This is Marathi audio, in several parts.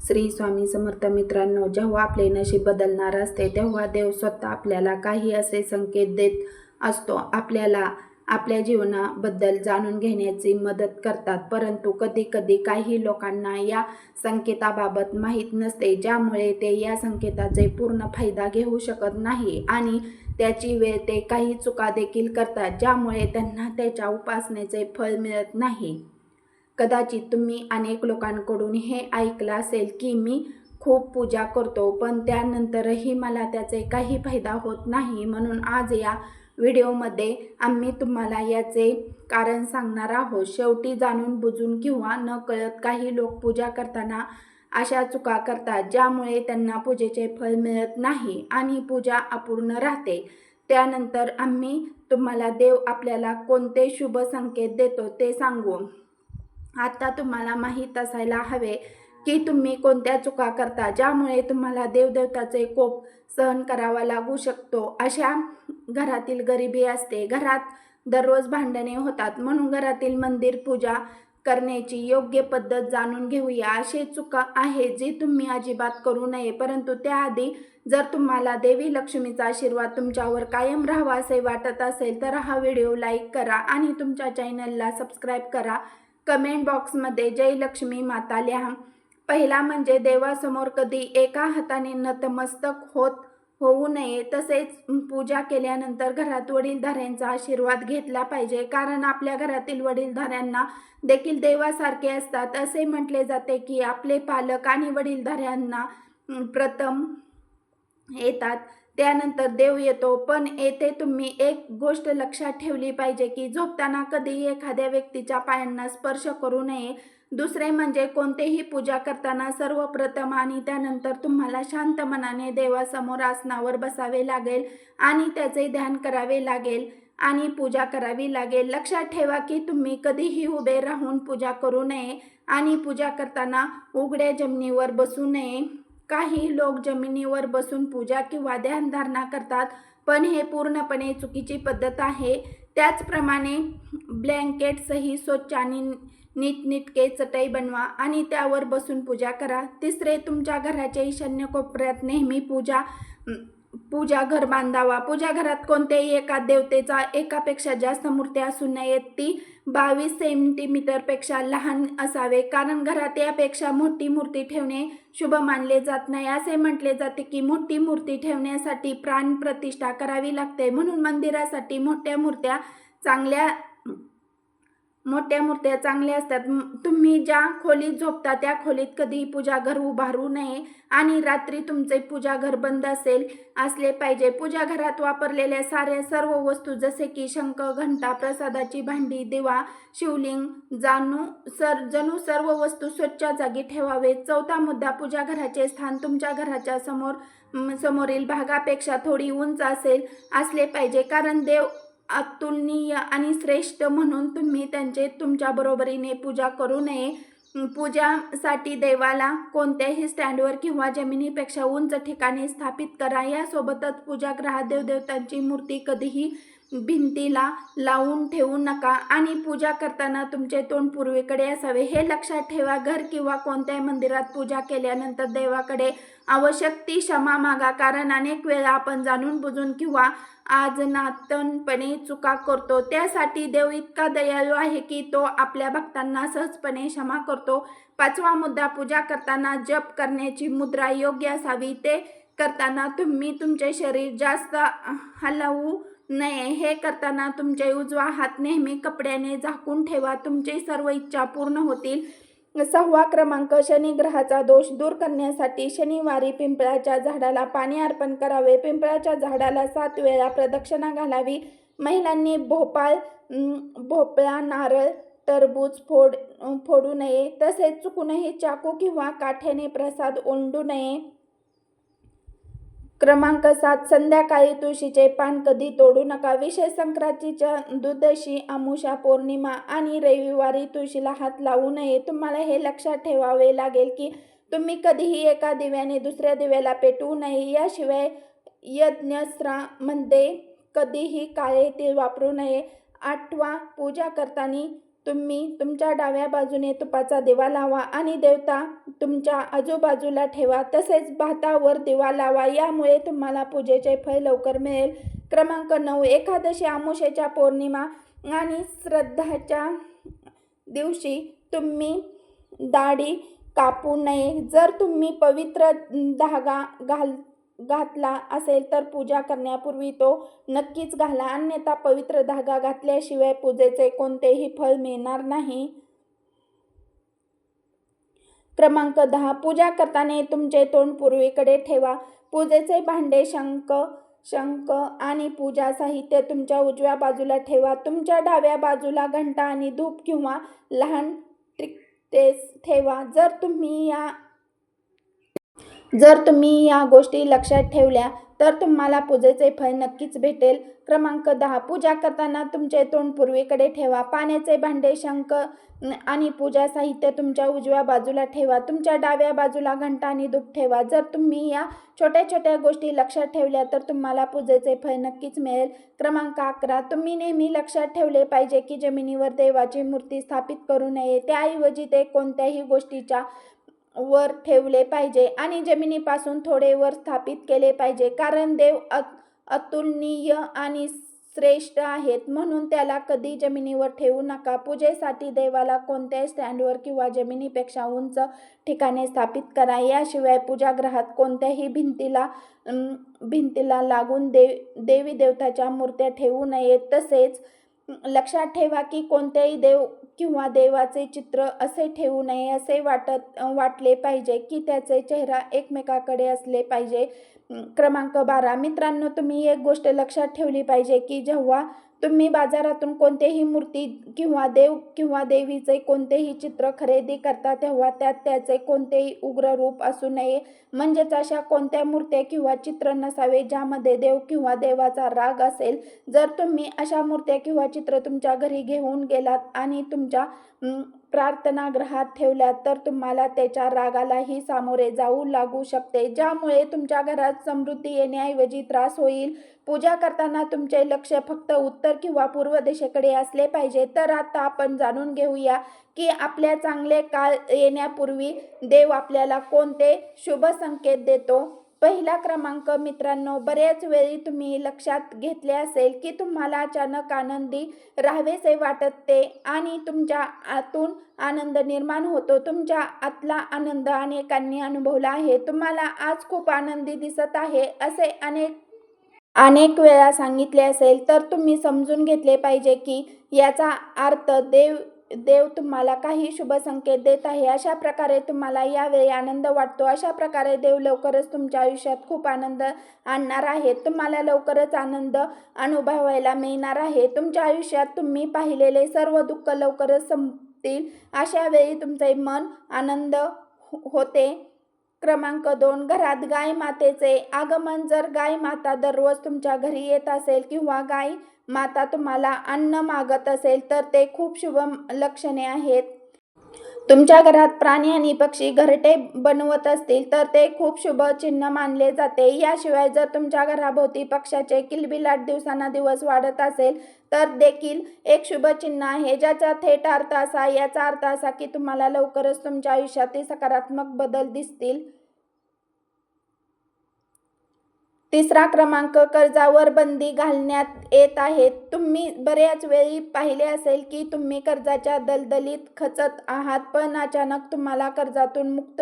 श्री स्वामी समर्थ मित्रांनो जेव्हा आपले नशीब बदलणार असते तेव्हा देव स्वतः आपल्याला काही असे संकेत देत असतो. आपल्याला आपल्या जीवनाबद्दल जाणून घेण्याची मदत करतात परंतु कधी कधी काही लोकांना या संकेताबाबत माहीत नसते ज्यामुळे ते या संकेताचे पूर्ण फायदा घेऊ शकत नाही आणि त्याची वेळ ते काही चुका देखील करतात ज्यामुळे त्यांना त्याच्या उपासनेचे फळ मिळत नाही. कदाचित तुम्ही अनेक लोकांकडून हे ऐकलं असेल की मी खूप पूजा करतो पण त्यानंतरही मला त्याचे काही फायदा होत नाही. म्हणून आज या व्हिडिओमध्ये आम्ही तुम्हाला याचे कारण सांगणार आहोत. शेवटी जाणून बुजून किंवा न कळत काही लोक पूजा करताना अशा चुका करतात ज्यामुळे त्यांना पूजेचे फळ मिळत नाही आणि पूजा अपूर्ण राहते. त्यानंतर आम्ही तुम्हाला देव आपल्याला कोणते शुभ संकेत देतो ते सांगू. आता तुम्हाला माहीत असायला हवे की तुम्ही कोणत्या चुका करता ज्यामुळे तुम्हाला देवदेवताचे कोप सहन करावा लागू शकतो. अशा घरातील गरिबी असते. घरात दररोज भांडणे होतात. म्हणून घरातील मंदिर पूजा करण्याची योग्य पद्धत जाणून घेऊया. असे चुका आहे जी तुम्ही अजिबात करू नये. परंतु त्याआधी जर तुम्हाला देवी लक्ष्मीचा आशीर्वाद तुमच्यावर कायम राहावा असे वाटत असेल तर हा व्हिडिओ लाईक करा आणि तुमच्या चॅनलला सबस्क्राईब करा. कमेंट बॉक्समध्ये जय लक्ष्मी माता लिहा. पहिला म्हणजे देवासमोर कधी एका हाताने नतमस्तक होत होऊ नये तसेच पूजा केल्यानंतर घरात वडीलधाऱ्यांचा आशीर्वाद घेतला पाहिजे. कारण आपल्या घरातील वडीलधाऱ्यांना देखील देवासारखे असतात. असे म्हटले जाते की आपले पालक आणि वडीलधाऱ्यांना प्रथम येतात. त्यानंतर देव येतो पण येथे तुम्ही एक गोष्ट लक्षात ठेवली पाहिजे की झोपताना कधीही एखाद्या व्यक्तीच्या पायांना स्पर्श करू नये. दुसरे म्हणजे कोणतेही पूजा करताना सर्वप्रथम आणि त्यानंतर तुम्हाला शांत मनाने देवासमोर आसनावर बसावे लागेल आणि त्याचे ध्यान करावे लागेल आणि पूजा करावी लागेल. लक्षात ठेवा की तुम्ही कधीही उभे राहून पूजा करू नये आणि पूजा करताना उघड्या जमिनीवर बसू नये. काही लोक जमिनीवर बसून पूजा किंवा ध्यानधारणा करतात पण हे पूर्णपणे चुकीची पद्धत आहे. त्याचप्रमाणे ब्लँकेटसही स्वच्छ आणि नीटनीटके चटई बनवा आणि त्यावर बसून पूजा करा. तिसरे तुमच्या घराच्या ईशान्य कोपऱ्यात नेहमी पूजा पूजा घर बांधावा. पूजा घरात कोणत्याही एका देवतेचा एकापेक्षा जास्त मूर्त्या असू नयेत. ती बावीस सेंटीमीटरपेक्षा लहान असावे. कारण घरात यापेक्षा मोठी मूर्ती ठेवणे शुभ मानले जात नाही. असे म्हटले जाते की मोठी मूर्ती ठेवण्यासाठी प्राण प्रतिष्ठा करावी लागते. म्हणून मंदिरासाठी मोठ्या मूर्त्या चांगल्या मोठ्या मूर्त्या चांगल्या असतात. तुम्ही ज्या खोलीत झोपता त्या खोलीत कधीही पूजाघर उभारू नये आणि रात्री तुमचे पूजाघर बंद असेल असले पाहिजे. पूजाघरात वापरलेल्या साऱ्या सर्व वस्तू जसे की शंख घंटा प्रसादाची भांडी दिवा शिवलिंग जाणू सर जणू सर्व वस्तू स्वच्छ जागी ठेवावे. चौथा मुद्दा पूजाघराचे स्थान तुमच्या घराच्या समोर समोरील भागापेक्षा थोडी उंच असेल असले पाहिजे. कारण देव अतुलनीय आणि श्रेष्ठ म्हणून तुम्ही त्यांचे तुमच्या बरोबरीने पूजा करू नये. पूजासाठी देवाला कोणत्याही स्टँडवर किंवा जमिनीपेक्षा उंच ठिकाणी स्थापित करा. यासोबतच पूजागृहात देवदेवतांची मूर्ती कधीही भिंतीला लावून ठेवू नका आणि पूजा करताना तुमचे तोंड पूर्वेकडे असावे. हे लक्षात ठेवा घर किंवा कोणत्याही मंदिरात पूजा केल्यानंतर देवाकडे आवश्यक ती क्षमा मागा कारण अनेक वेळा आपण जाणून बुजून किंवा आज नातनपणे चुका करतो. त्यासाठी देव इतका दयाळू आहे की तो आपल्या भक्तांना सहजपणे क्षमा करतो. पाचवा मुद्दा पूजा करताना जप करण्याची मुद्रा योग्य असावी. ते करताना तुम्ही तुमचे शरीर जास्त हलवू नये हे करताना तुमचे उजवा हात नेहमी कपड्याने झाकून ठेवा. तुमची सर्व इच्छा पूर्ण होतील. सहावा क्रमांक शनी ग्रहाचा दोष दूर करण्यासाठी शनिवारी पिंपळाच्या झाडाला पाणी अर्पण करावे. पिंपळाच्या झाडाला सात वेळा प्रदक्षिणा घालावी. महिलांनी भोपाळ भोपळा नारळ टरबूज फोड फोडू नये. तसेच चुकूनही चाकू किंवा काठ्याने प्रसाद ओंडू नये. क्रमांक सात संध्याकाळी तुळशीचे पान कधी तोडू नका. विषय संक्रांतीच्या दुदशी अमुषा पौर्णिमा आणि रविवारी तुळशीला हात लावू नये. तुम्हाला हे लक्षात ठेवावे लागेल की तुम्ही कधीही एका दिव्याने दुसऱ्या दिव्याला पेटवू नये. याशिवाय यज्ञस्त्रामध्ये कधीही काळे तेल वापरू नये. आठवा पूजा करताना तुम्ही तुमच्या डाव्या बाजूने तुपाचा दिवा लावा आणि देवता तुमच्या आजूबाजूला ठेवा. तसेच भातावर दिवा लावा. यामुळे तुम्हाला पूजेचे फळ लवकर मिळेल. क्रमांक नऊ एकादशी आमुषेच्या पौर्णिमा आणि श्रद्धाच्या दिवशी तुम्ही दाढी कापू नये. जर तुम्ही पवित्र धागा घाल घातला असेल तर पूजा करण्यापूर्वी तो नक्कीच घाला. अन्यथा पवित्र धागा घातल्याशिवाय पूजेचे कोणतेही फळ मिळणार नाही. क्रमांक दहा. पूजा करताना तुमचे तोंड पूर्वीकडे ठेवा. पूजेचे भांडे शंख शंख आणि पूजा साहित्य तुमच्या उजव्या बाजूला ठेवा. तुमच्या डाव्या बाजूला घंटा आणि धूप किंवा लहान ट्रिक ठेवा. जर तुम्ही या जर तुम्ही या गोष्टी लक्षात ठेवल्या तर तुम्हाला पूजेचे फळ नक्कीच भेटेल. क्रमांक दहा पूजा करताना तुमचे तोंड पूर्वेकडे ठेवा. पाण्याचे भांडे शंख आणि पूजा साहित्य तुमच्या उजव्या बाजूला ठेवा. तुमच्या डाव्या बाजूला घंटा आणि धूप ठेवा. जर तुम्ही या छोट्या छोट्या गोष्टी लक्षात ठेवल्या तर तुम्हाला पूजेचे फळ नक्कीच मिळेल. क्रमांक अकरा तुम्ही नेहमी लक्षात ठेवले पाहिजे की जमिनीवर देवाची मूर्ती स्थापित करू नये. त्याऐवजी ते कोणत्याही गोष्टीच्या वर ठेवले पाहिजे आणि जमिनीपासून थोडे वर स्थापित केले पाहिजे. कारण देव अत अतुलनीय आणि श्रेष्ठ आहेत. म्हणून त्याला कधी जमिनीवर ठेवू नका. पूजेसाठी देवाला कोणत्याही स्टँडवर किंवा जमिनीपेक्षा उंच ठिकाणी स्थापित करा. याशिवाय पूजागृहात कोणत्याही भिंतीला भिंतीला लागून देव देवी देवताच्या मूर्त्या ठेवू नयेत. तसेच लक्षात ठेवा की कोणत्याही देव किंवा देवाचे चित्र असे ठेवू नये असे वाटत वाटले पाहिजे की त्याचे चेहरा एकमेकाकडे असले पाहिजे. क्रमांक बारा. मित्रांनो तुम्ही एक गोष्ट लक्षात ठेवली पाहिजे की जेव्हा तुम्ही बाजारातून कोणतेही मूर्ती किंवा देव किंवा देवीचे कोणतेही चित्र खरेदी करता तेव्हा त्यात त्याचे कोणतेही उग्र रूप असू नये. म्हणजेच अशा कोणत्या मूर्त्या किंवा चित्र नसावे ज्यामध्ये देव किंवा देवाचा राग असेल. जर तुम्ही अशा मूर्त्या किंवा चित्र तुमच्या घरी घेऊन गेलात आणि तुमच्या प्रार्थनागृहात ठेवल्या तर तुम्हाला त्याच्या रागालाही सामोरे जाऊ लागू शकते. ज्यामुळे तुमच्या घरात समृद्धी येण्याऐवजी त्रास होईल. पूजा करताना तुमचे लक्ष फक्त उत्तर किंवा पूर्व दिशेकडे असले पाहिजे. तर आता आपण जाणून घेऊया की आपल्या चांगले काळ येण्यापूर्वी देव आपल्याला कोणते शुभ संकेत देतो? पहिला क्रमांक मित्रांनो बऱ्याच वेळी तुम्ही लक्षात घेतले असेल की तुम्हाला अचानक आनंदी राहावेसे वाटते आणि तुमच्या आतून आनंद निर्माण होतो. तुमच्या आतला आनंद अनेकांनी अनुभवला आहे. तुम्हाला आज खूप आनंदी दिसत आहे असे अनेक अनेक वेळा सांगितले असेल. तर तुम्ही समजून घेतले पाहिजे की याचा अर्थ देव देव तुम्हाला काही शुभ संकेत देत आहे. अशा प्रकारे तुम्हाला यावेळी आनंद वाटतो. अशा प्रकारे देव लवकरच तुमच्या आयुष्यात खूप आनंद आणणार आहे. तुम्हाला लवकरच आनंद अनुभवायला मिळणार आहे. तुमच्या आयुष्यात तुम्ही पाहिलेले सर्व दुःख लवकरच संपतील. अशा वेळी तुमचे मन आनंद हो- होते. क्रमांक दोन घरात गाय मातेचे आगमन. जर गाय माता दररोज तुमच्या घरी येत असेल किंवा गाय माता तुम्हाला अन्न मागत असेल तर ते खूप शुभ लक्षणे आहेत. तुमच्या घरात प्राणी आणि पक्षी घरटे बनवत असतील तर ते खूप शुभ चिन्ह मानले जाते. याशिवाय जर तुमच्या घराभोवती पक्षाचे किलबिलाट दिवसांना दिवस वाढत असेल तर देखील एक शुभ चिन्ह आहे. ज्याचा थेट अर्थ असा याचा अर्थ असा की तुम्हाला लवकरच तुमच्या आयुष्यातील सकारात्मक बदल दिसतील. तिसरा क्रमांक कर्जावर बंदी घालण्यात येत आहे. तुम्ही बऱ्याच वेळी पाहिले असेल की तुम्ही कर्जाच्या दलदलीत खचत आहात पण अचानक तुम्हाला कर्जातून मुक्त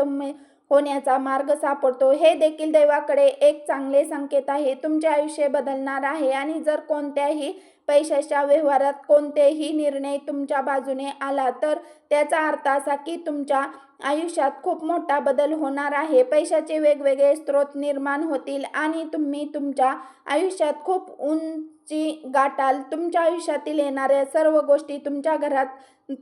होण्याचा मार्ग सापडतो. हे देखील देवाकडे एक चांगले संकेत आहे. तुमचे आयुष्य बदलणार आहे आणि जर कोणत्याही पैशाच्या व्यवहारात कोणतेही निर्णय तुमच्या बाजूने आला तर त्याचा अर्थ असा की तुमच्या आयुष्यात खूप मोठा बदल होणार आहे. पैशाचे वेगवेगळे स्रोत निर्माण होतील आणि तुम्ही तुमच्या आयुष्यात खूप उंची गाठाल. तुमच्या आयुष्यातील येणाऱ्या सर्व गोष्टी तुमच्या घरात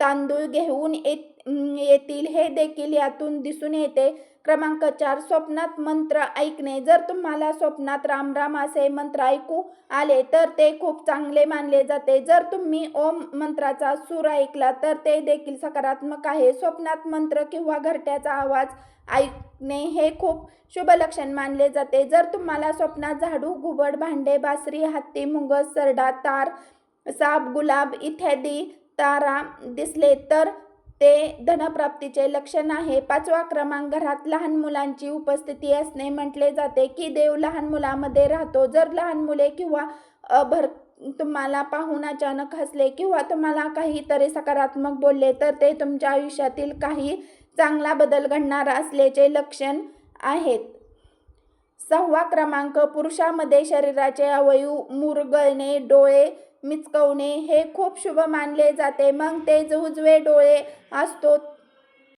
तांदूळ घेऊन येत येतील. हे देखील यातून दिसून येते. क्रमांक चार स्वप्नात मंत्र ऐकणे. जर तुम्हाला स्वप्नात रामराम असे मंत्र ऐकू आले तर ते खूप चांगले मानले जाते. जर तुम्ही ओम मंत्राचा सूर ऐकला तर ते देखील सकारात्मक आहे. स्वप्नात मंत्र किंवा घरट्याचा आवाज ऐकणे हे खूप शुभ लक्षण मानले जाते. जर तुम्हाला स्वप्नात झाडू घुबड भांडे बासरी हत्ती मुंगस सरडा तार साप गुलाब इत्यादी तारा दिसले तर ते धनप्राप्तीचे लक्षण आहे. पाचवा क्रमांक घरात लहान मुलांची उपस्थिती असणे म्हटले जाते की देव लहान मुलामध्ये राहतो. जर लहान मुले किंवा भर तुम्हाला पाहून अचानक हसले किंवा तुम्हाला काहीतरी सकारात्मक बोलले तर ते तुमच्या आयुष्यातील काही चांगला बदल घडणार असल्याचे लक्षण आहेत. सहावा क्रमांक पुरुषामध्ये शरीराचे अवयव मुरगळणे डोळे मिचकवणे हे खूप शुभ मानले जाते. मग ते उजवे डोळे असतो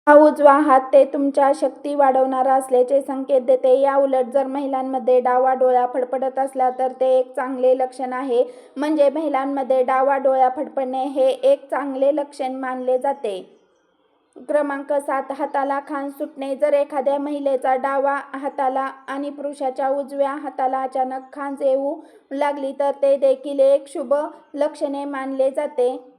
हा उजवा हात ते तुमच्या शक्ती वाढवणारा असल्याचे संकेत देते. या उलट जर महिलांमध्ये डावा डोळा फडफडत असला तर ते एक चांगले लक्षण आहे. म्हणजे महिलांमध्ये डावा डोळा फडफडणे हे एक चांगले लक्षण मानले जाते. क्रमांक सात हाताला खान सुटणे. जर एखाद्या महिलेचा डावा हाताला आणि पुरुषाच्या उजव्या हाताला अचानक खांज येऊ लागली तर ते देखील एक शुभ लक्षणे मानले जाते.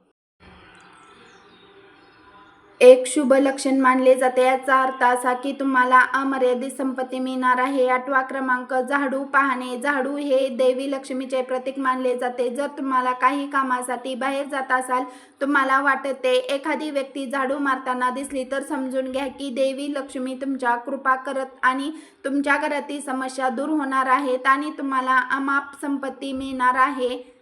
एक शुभ लक्षण मानले जाते. याचा अर्थ असा की तुम्हाला अमर्यादित संपत्ती मिळणार आहे. आठवा क्रमांक झाडू पाहणे. झाडू हे देवी लक्ष्मीचे प्रतीक मानले जाते. जर तुम्हाला काही कामासाठी बाहेर जात असाल तुम्हाला वाटते एखादी व्यक्ती झाडू मारताना दिसली तर समजून घ्या की देवी लक्ष्मी तुमच्या कृपा करत आणि तुमच्या घरातील समस्या दूर होणार आहेत आणि तुम्हाला अमाप संपत्ती मिळणार आहे.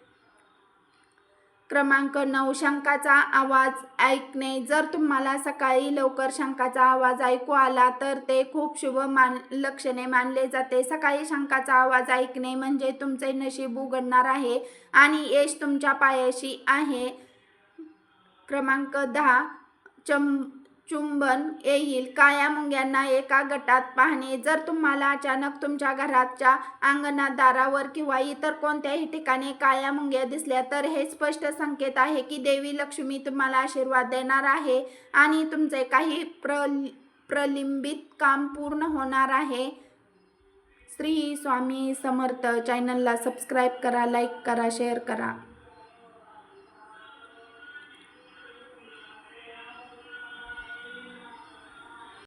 क्रमांक नऊ शंकाचा आवाज ऐकणे. जर तुम्हाला सकाळी लवकर शंकाचा आवाज ऐकू आला तर ते खूप शुभ मान लक्षणे मानले जाते. सकाळी शंकाचा आवाज ऐकणे म्हणजे तुमचे नशीब उघडणार आहे आणि यश तुमच्या पायाशी आहे. क्रमांक दहा चम चुंबन येईल. काळ्या मुंग्यांना एका गटात पाहणे. जर तुम्हाला अचानक तुमच्या घराच्या अंगणात दारावर किंवा इतर कोणत्याही ठिकाणी काळ्या मुंग्या दिसल्या तर हे स्पष्ट संकेत आहे की देवी लक्ष्मी तुम्हाला आशीर्वाद देणार आहे आणि तुमचे काही प्र प्रलिंबित काम पूर्ण होणार आहे. श्री स्वामी समर्थ. चॅनलला सबस्क्राईब करा लाईक करा शेअर करा.